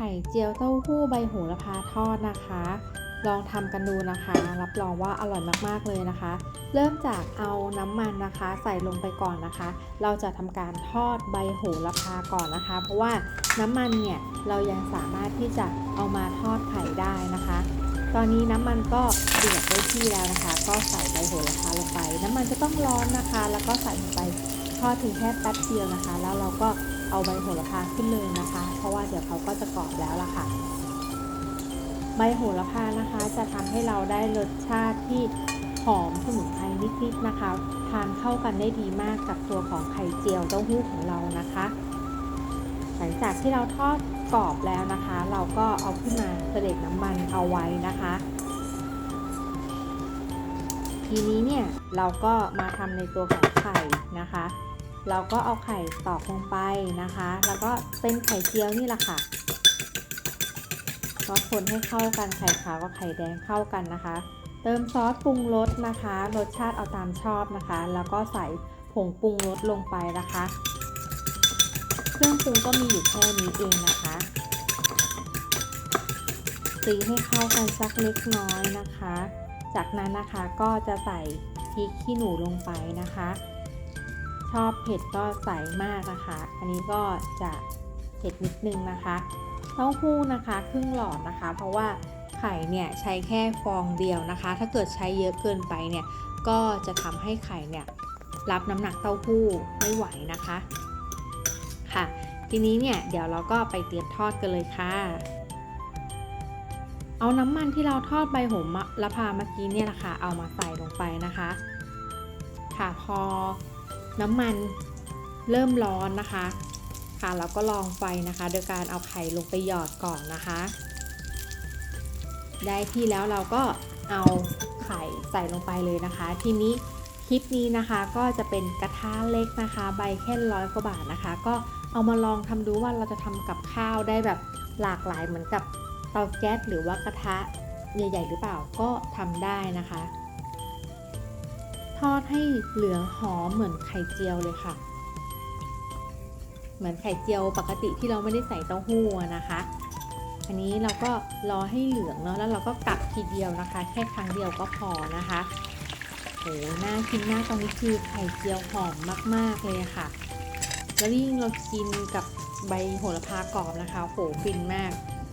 ไข่เจียวเต้าหู้ใบโหระพาทอดนะคะ ลองทำกันดูนะคะ รับรองว่าอร่อยมากๆเลยนะคะ เริ่มจากเอาน้ำมันนะคะ ใส่ลงไปก่อนนะคะ เราจะทำการทอดใบโหระพาก่อนนะคะ เพราะว่าน้ำมันเนี่ยเรายังสามารถที่จะเอามาทอดไข่ได้นะคะ ตอนนี้น้ำมันก็เดือดได้ที่แล้วนะคะ ก็ใส่ใบโหระพาลงไป น้ำมันจะต้องร้อนนะคะ แล้วก็ใส่ลงไปทอดถึงแค่แป๊บเดียวนะคะ แล้วเราก็ เอาใบโหระพาขึ้นเลยนะคะ เพราะว่าเดี๋ยวเขาก็จะกรอบแล้วล่ะค่ะ ใบโหระพานะคะจะทำให้เราได้รสชาติที่หอมสมุนไพรนิดๆนะคะ ทานเข้ากันได้ดีมากกับตัวของไข่เจียวเต้าหู้ของเรานะคะ หลังจากที่เราทอดกรอบแล้วนะคะ เราก็เอาขึ้นมาเสด็จน้ำมันเอาไว้นะคะ ทีนี้เนี่ยเราก็มาทำในตัวของไข่นะคะ เราก็เอาไข่ตอกลงไปนะคะ แล้วก็เป็นไข่เจียวนี่แหละค่ะก็คนให้เข้ากันไข่ขาวกับไข่แดงเข้ากันนะคะ เติมซอสปรุงรสนะคะ รสชาติเอาตามชอบนะคะ แล้วก็ใส่ผงปรุงรสลงไปนะคะ เครื่องปรุงก็มีอยู่แค่นี้เองนะคะตีให้เข้ากันสักเล็กน้อยนะคะ จากนั้นนะคะก็จะใส่พริกขี้หนูลงไปนะคะ ชอบเผ็ดก็ใส่มากนะคะ อันนี้ก็จะเผ็ดนิดนึงนะคะเต้าหู้นะคะครึ่งหลอดนะคะ เพราะว่าไข่เนี่ยใช้แค่ฟองเดียวนะคะ ถ้าเกิดใช้เยอะเกินไปเนี่ยก็จะทำให้ไข่เนี่ยรับน้ำหนักเต้าหู้ไม่ไหวนะคะค่ะ ทีนี้เนี่ยเดี๋ยวเราก็ไปเตรียมทอดกันเลยค่ะ เอาน้ำมันที่เราทอดใบโหระพาเมื่อกี้เนี่ยแหละคะเอามาใส่ลงไปนะคะ ค่ะพอ น้ำมันเริ่มร้อนนะคะค่ะเราก็ลองไฟนะคะ โดยการเอาไข่ลงไปหยอดก่อนนะคะ ได้ที่แล้วเราก็เอาไข่ใส่ลงไปเลยนะคะ ทีนี้คลิปนี้นะคะก็จะเป็นกระทะเล็กนะคะ ใบแค่ร้อยกว่าบาทนะคะ ก็เอามาลองทำดูว่าเราจะทำกับข้าวได้แบบหลากหลายเหมือนกับเตาแก๊สหรือว่ากระทะใหญ่ ๆ หรือเปล่าก็ทำได้นะคะ ทอดให้เหลืองหอมเหมือนไข่เจียวเลยค่ะ เหมือนไข่เจียวปกติที่เราไม่ได้ใส่เต้าหู้นะคะ อันนี้เราก็รอให้เหลืองเนาะแล้วเราก็กลับทีเดียวนะคะ แค่ครั้งเดียวก็พอนะคะโหน่ากินมากตอนนี้คือไข่เจียวหอมมาก ๆ เลยค่ะ แล้วยิ่งเรากินกับใบโหระพากรอบนะคะโหฟินมาก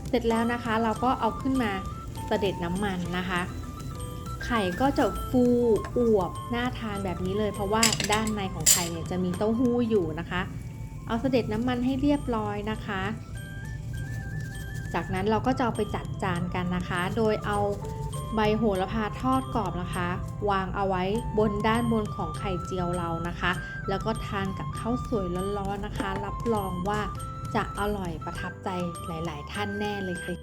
เสร็จแล้วนะคะ เราก็เอาขึ้นมาเสด็จน้ำมันนะคะ ไข่ก็จะฟูอวบน่าทานแบบนี้เลย เพราะว่าด้านในของไข่เนี่ยจะมีเต้าหู้อยู่นะคะ เอาเสด็จน้ำมันให้เรียบร้อยนะคะ จากนั้นเราก็จะเอาไปจัดจานกันนะคะ โดยเอาใบโหระพาทอดกรอบนะคะ วางเอาไว้บนด้านบนของไข่เจียวเรานะคะ แล้วก็ทานกับข้าวสวยร้อนๆนะคะ รับรองว่าจะอร่อยประทับใจหลาย ๆ ท่านแน่เลยค่ะ